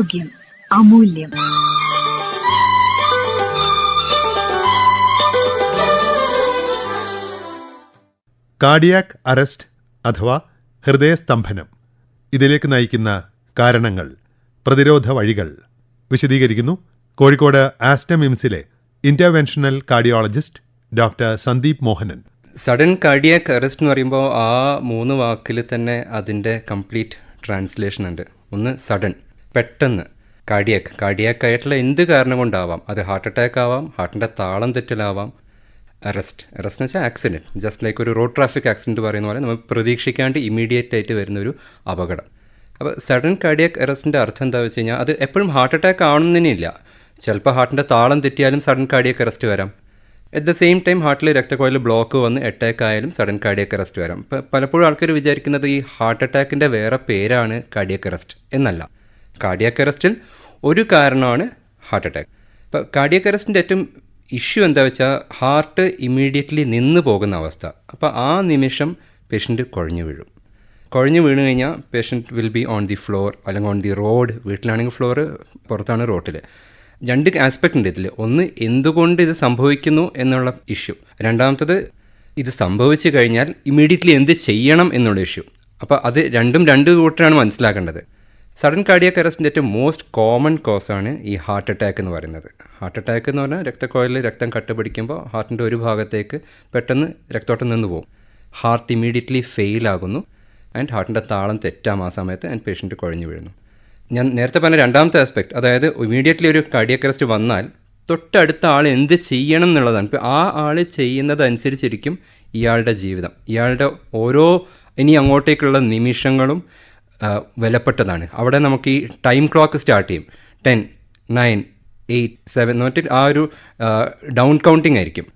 ആരോഗ്യം അമൂല്യം. Cardiac arrest അഥവാ ഹൃദയസ്തംഭനം. ഇതിലേക്ക് നയിക്കുന്ന കാരണങ്ങൾ പ്രതിരോധ വഴികൾ വിശദീകരിക്കുന്നു കോഴിക്കോട് ആസ്റ്റം ആസ്റ്റമിംസിലെ interventional cardiologist doctor Sandeep Mohanan. Sudden cardiac arrest എന്ന് പറയുമ്പോൾ ആ മൂന്ന് വാക്കിൽ തന്നെ അതിന്റെ കംപ്ലീറ്റ് ട്രാൻസ്ലേഷൻ ഉണ്ട്. ഒന്ന് സഡൻ. പെട്ടെന്ന് കാർഡിയാക് കാർഡിയാക്ക് ആയിട്ടുള്ള എന്ത് കാരണം കൊണ്ടാവാം? അത് ഹാർട്ട് അറ്റാക്ക് ആവാം ഹാർട്ടിന്റെ താളം തെറ്റലാവാം അറസ്റ്റ് അറസ്റ്റ് എന്ന് വെച്ചാൽ ആക്സിഡന്റ് ജസ്റ്റ് ലൈക്ക് ഒരു റോഡ് ട്രാഫിക് ആക്സിഡന്റ് പറയുന്ന പോലെ നമ്മൾ പ്രതീക്ഷിക്കാണ്ട് ഇമീഡിയറ്റ് ആയിട്ട് വരുന്നൊരു അപകടം. അപ്പോൾ സഡൻ കാർഡിയക് അറസ്റ്റിന്റെ അർത്ഥം എന്താ വെച്ച് കഴിഞ്ഞാൽ അത് എപ്പോഴും ഹാർട്ട് അറ്റാക്ക് ആവണമെന്നില്ല ചിലപ്പോൾ ഹാർട്ടിന്റെ താളം തെറ്റിയാലും സഡൻ കാർഡിയക് അറസ്റ്റ് വരാം. അറ്റ് ദ സെയിം ടൈം ഹാർട്ടിൽ രക്തക്കോയിൽ ബ്ലോക്ക് വന്ന് അറ്റാക്ക് ആയാലും സഡൻ കാർഡിയക് അറസ്റ്റ് വരാം. പലപ്പോഴും ആൾക്കാർ വിചാരിക്കുന്നത് ഈ ഹാർട്ട് അറ്റാക്കിന്റെ വേറെ പേരാണ് കാർഡിയക് അറസ്റ്റ് എന്നല്ല. കാർഡിയക് അറസ്റ്റിൽ ഒരു കാരണമാണ് ഹാർട്ട് അറ്റാക്ക് ഇപ്പോൾ കാർഡിയാക് അറസ്റ്റിന്റെ ഏറ്റവും ഇഷ്യൂ എന്താ വെച്ചാൽ ഹാർട്ട് ഇമ്മീഡിയറ്റ്ലി നിന്ന് പോകുന്ന അവസ്ഥ. അപ്പോൾ ആ നിമിഷം പേഷ്യന്റ് കുഴഞ്ഞു വീഴും. കുഴഞ്ഞു വീണ് കഴിഞ്ഞാൽ patient will be on the floor അല്ലെങ്കിൽ ഓൺ ദി റോഡ് വീട്ടിലാണെങ്കിൽ ഫ്ലോർ പുറത്താണ് റോട്ടിൽ രണ്ട് ആസ്പെക്റ്റ് ഉണ്ട് ഇതിൽ ഒന്ന് എന്തുകൊണ്ട് ഇത് സംഭവിക്കുന്നു എന്നുള്ള ഇഷ്യൂ രണ്ടാമത്തത് ഇത് സംഭവിച്ചു കഴിഞ്ഞാൽ ഇമ്മീഡിയറ്റ്ലി എന്ത് ചെയ്യണം എന്നുള്ള ഇഷ്യൂ അപ്പോൾ അത് രണ്ടും രണ്ട് കൂട്ടരാണ് മനസ്സിലാക്കേണ്ടത്. സഡൻ കാർഡിയക് അറസ്റ്റിന്റെ ഏറ്റവും മോസ്റ്റ് കോമൺ കോസാണ് ഈ ഹാർട്ട് അറ്റാക്ക് എന്ന് പറയുന്നത്. ഹാർട്ട് അറ്റാക്ക് എന്ന് പറഞ്ഞാൽ രക്തക്കോയിൽ രക്തം കട്ടപിടിക്കുമ്പോൾ ഹാർട്ടിന്റെ ഒരു ഭാഗത്തേക്ക് പെട്ടെന്ന് രക്തോട്ടം നിന്ന് പോകും. ഹാർട്ട് ഇമ്മീഡിയറ്റ്ലി ഫെയിൽ ആകുന്നു ആൻഡ് ഹാർട്ടിന്റെ താളം തെറ്റാം ആ സമയത്ത് ആൻഡ് പേഷ്യന്റ് കുഴഞ്ഞു വീഴുന്നു. ഞാൻ നേരത്തെ പറഞ്ഞ രണ്ടാമത്തെ ആസ്പെക്ട് അതായത് ഇമീഡിയറ്റ്ലി ഒരു കാർഡിയക് അറസ്റ്റ് വന്നാൽ തൊട്ടടുത്ത ആൾ എന്ത് ചെയ്യണം എന്നുള്ളതാണ്. ഇപ്പോൾ ആ ആൾ ചെയ്യുന്നതനുസരിച്ചിരിക്കും ഇയാളുടെ ജീവിതം. ഇയാളുടെ ഓരോ ഇനി അങ്ങോട്ടേക്കുള്ള നിമിഷങ്ങളും വിലപ്പെട്ടതാണ്. അവിടെ നമുക്ക് ഈ ടൈം ക്ലോക്ക് സ്റ്റാർട്ട് ചെയ്യും. ടെൻ നയൻ എയ്റ്റ് സെവൻ എന്നിട്ട് ആ ഒരു ഡൗൺ കൗണ്ടിങ് ആയിരിക്കും.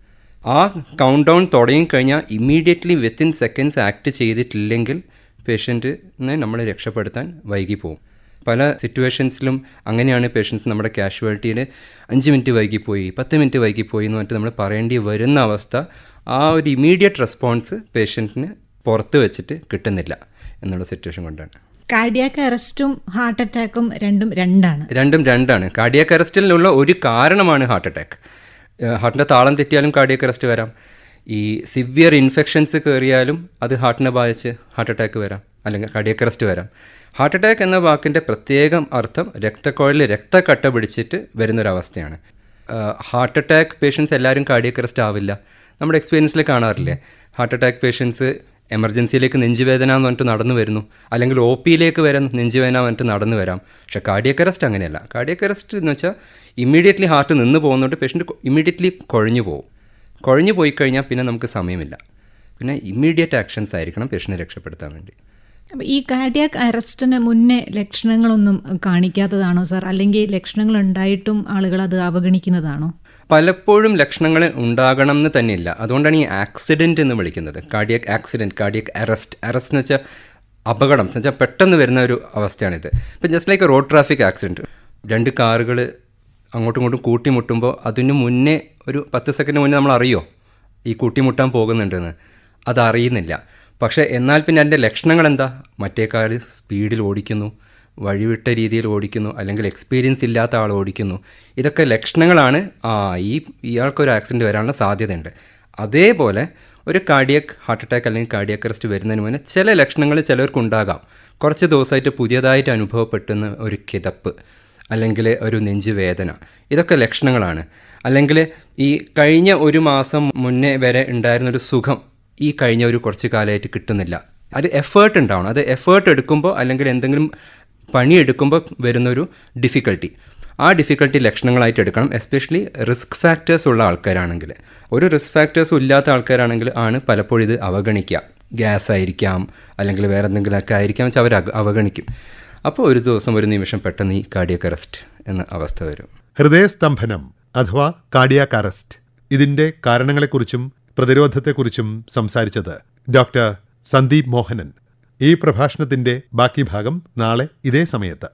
ആ കൗണ്ട് ഡൗൺ തുടങ്ങിക്കഴിഞ്ഞാൽ ഇമ്മീഡിയറ്റ്ലി വിത്തിൻ സെക്കൻഡ്സ് ആക്ട് ചെയ്തിട്ടില്ലെങ്കിൽ പേഷ്യന്റിനെ നമ്മൾ രക്ഷപ്പെടുത്താൻ വൈകി പോകും പല സിറ്റുവേഷൻസിലും അങ്ങനെയാണ് പേഷ്യൻസ് നമ്മുടെ കാഷ്വാലിറ്റിയിൽ അഞ്ച് മിനിറ്റ് വൈകിപ്പോയി പത്ത് മിനിറ്റ് വൈകിപ്പോയി എന്ന് പറഞ്ഞിട്ട് നമ്മൾ പറയേണ്ടി വരുന്ന അവസ്ഥ ആ ഒരു ഇമീഡിയറ്റ് റെസ്പോൺസ് പേഷ്യന്റിന് പുറത്ത് വെച്ചിട്ട് കിട്ടുന്നില്ല എന്നുള്ള സിറ്റുവേഷൻ കൊണ്ടാണ്. കാർഡിയാക് അറസ്റ്റും ഹാർട്ട് അറ്റാക്കും രണ്ടും രണ്ടാണ്. രണ്ടും രണ്ടാണ്. കാർഡിയാക് അറസ്റ്റിലുള്ള ഒരു കാരണമാണ് ഹാർട്ട് അറ്റാക്ക് ഹാർട്ടിന്റെ താളം തെറ്റിയാലും കാർഡിയാക് അറസ്റ്റ് വരാം. ഈ സിവിയർ ഇൻഫെക്ഷൻസ് കയറിയാലും അത് ഹാർട്ടിനെ ബാധിച്ച് ഹാർട്ട് അറ്റാക്ക് വരാം. അല്ലെങ്കിൽ കാർഡിയാക് അറസ്റ്റ് വരാം. ഹാർട്ട് അറ്റാക്ക് എന്ന വാക്കിന്റെ പ്രത്യേകം അർത്ഥം രക്തക്കുഴലിൽ രക്തക്കട്ട പിടിച്ചിട്ട് വരുന്നൊരവസ്ഥയാണ്. ഹാർട്ട് അറ്റാക്ക് പേഷ്യൻസ് എല്ലാവരും കാർഡിയാക് അറസ്റ്റ് ആവില്ല. നമ്മുടെ എക്സ്പീരിയൻസിൽ കാണാറില്ലേ? ഹാർട്ട് അറ്റാക്ക് പേഷ്യൻസ് എമർജൻസിയിലേക്ക് നെഞ്ചുവേദന എന്ന് പറഞ്ഞിട്ട് നടന്നു വരുന്നു. അല്ലെങ്കിൽ ഒ പിയിലേക്ക് വരാൻ നെഞ്ചുവേദന പറഞ്ഞിട്ട് നടന്നു വരാം. പക്ഷെ കാർഡിയക് അറസ്റ്റ് അങ്ങനെയല്ല. കാർഡിയക് അറസ്റ്റ് എന്ന് വെച്ചാൽ ഇമ്മീഡിയറ്റ്ലി ഹാർട്ട് നിന്ന് പോകുന്നതുകൊണ്ട് പേഷ്യന്റ് ഇമ്മീഡിയറ്റ്ലി കുഴഞ്ഞു പോകും. കുഴഞ്ഞു പോയി കഴിഞ്ഞാൽ പിന്നെ നമുക്ക് സമയമില്ല. പിന്നെ ഇമ്മീഡിയറ്റ് ആക്ഷൻസ് ആയിരിക്കണം പേഷ്യനെ രക്ഷപ്പെടുത്താൻ വേണ്ടി. അപ്പോൾ ഈ കാർഡിയാക് അറസ്റ്റിന് മുന്നേ ലക്ഷണങ്ങളൊന്നും കാണിക്കാത്തതാണോ സാർ? അല്ലെങ്കിൽ ലക്ഷണങ്ങൾ ഉണ്ടായിട്ടും ആളുകൾ അത് അവഗണിക്കുന്നതാണോ? പലപ്പോഴും ലക്ഷണങ്ങൾ ഉണ്ടാകണം എന്ന് തന്നെയില്ല. അതുകൊണ്ടാണ് ഈ ആക്സിഡന്റ് എന്ന് വിളിക്കുന്നത്. Cardiac accident cardiac arrest arrest എന്ന് വെച്ചാൽ അപകടം. എന്ന് വെച്ചാൽ പെട്ടെന്ന് വരുന്ന ഒരു അവസ്ഥയാണിത്. ഇപ്പം just like road traffic accident രണ്ട് കാറുകൾ അങ്ങോട്ടും ഇങ്ങോട്ടും കൂട്ടിമുട്ടുമ്പോൾ അതിന് മുന്നേ ഒരു പത്ത് സെക്കൻഡ് മുന്നേ നമ്മൾ അറിയോ? ഈ കൂട്ടിമുട്ടാൻ പോകുന്നുണ്ടെന്ന്. അതറിയുന്നില്ല. പക്ഷേ എന്നാൽ പിന്നെ അതിന്റെ ലക്ഷണങ്ങൾ എന്താ മറ്റേ കാർ സ്പീഡിൽ ഓടിക്കുന്നു. വഴിവിട്ട രീതിയിൽ ഓടിക്കുന്നു അല്ലെങ്കിൽ എക്സ്പീരിയൻസ് ഇല്ലാത്ത ആൾ ഓടിക്കുന്നു. ഇതൊക്കെ ലക്ഷണങ്ങളാണ്. ആ ഈ ഇയാൾക്കൊരു ആക്സിഡന്റ് വരാനുള്ള സാധ്യതയുണ്ട്. അതേപോലെ ഒരു കാർഡിയക് ഹാർട്ട് അറ്റാക്ക് അല്ലെങ്കിൽ കാർഡിയക് അറസ്റ്റ് വരുന്നതിന് മുന്നേ ചില ലക്ഷണങ്ങൾ ചിലർക്കുണ്ടാകാം. കുറച്ച് ദിവസമായിട്ട് പുതിയതായിട്ട് അനുഭവപ്പെട്ടുന്ന ഒരു കിതപ്പ് അല്ലെങ്കിൽ ഒരു നെഞ്ചുവേദന ഇതൊക്കെ ലക്ഷണങ്ങളാണ്. അല്ലെങ്കിൽ ഈ കഴിഞ്ഞ ഒരു മാസം മുന്നേ വരെ ഉണ്ടായിരുന്നൊരു സുഖം ഈ കഴിഞ്ഞ ഒരു കുറച്ച് കാലമായിട്ട് കിട്ടുന്നില്ല. അത് എഫേർട്ട് ഉണ്ടാവണം. അത് എഫേർട്ട് എടുക്കുമ്പോൾ അല്ലെങ്കിൽ എന്തെങ്കിലും പണിയെടുക്കുമ്പോൾ വരുന്നൊരു ഡിഫിക്കൽട്ടി ആ ഡിഫിക്കൽട്ടി ലക്ഷണങ്ങളായിട്ട് എടുക്കണം. എസ്പെഷ്യലി റിസ്ക് ഫാക്ടേഴ്സ് ഉള്ള ആൾക്കാരാണെങ്കിൽ. ഒരു റിസ്ക് ഫാക്ടേഴ്സും ഇല്ലാത്ത ആൾക്കാരാണെങ്കിൽ ആണ് പലപ്പോഴും ഇത് അവഗണിക്കുക. ഗ്യാസ് ആയിരിക്കാം അല്ലെങ്കിൽ വേറെ എന്തെങ്കിലുമൊക്കെ ആയിരിക്കാം വെച്ചാൽ അവർ അവഗണിക്കും. അപ്പോൾ ഒരു ദിവസം ഒരു നിമിഷം പെട്ടെന്ന് ഈ കാർഡിയക് അറസ്റ്റ് എന്ന അവസ്ഥ വരും. ഹൃദയസ്തംഭനം അഥവാ കാർഡിയാക് അറസ്റ്റ് ഇതിന്റെ കാരണങ്ങളെക്കുറിച്ചും പ്രതിരോധത്തെക്കുറിച്ചും സംസാരിച്ചത് ഡോക്ടർ സന്ദീപ് മോഹനൻ. ഈ പ്രഭാഷണത്തിന്റെ ബാക്കി ഭാഗം നാളെ ഇതേ സമയത്ത്.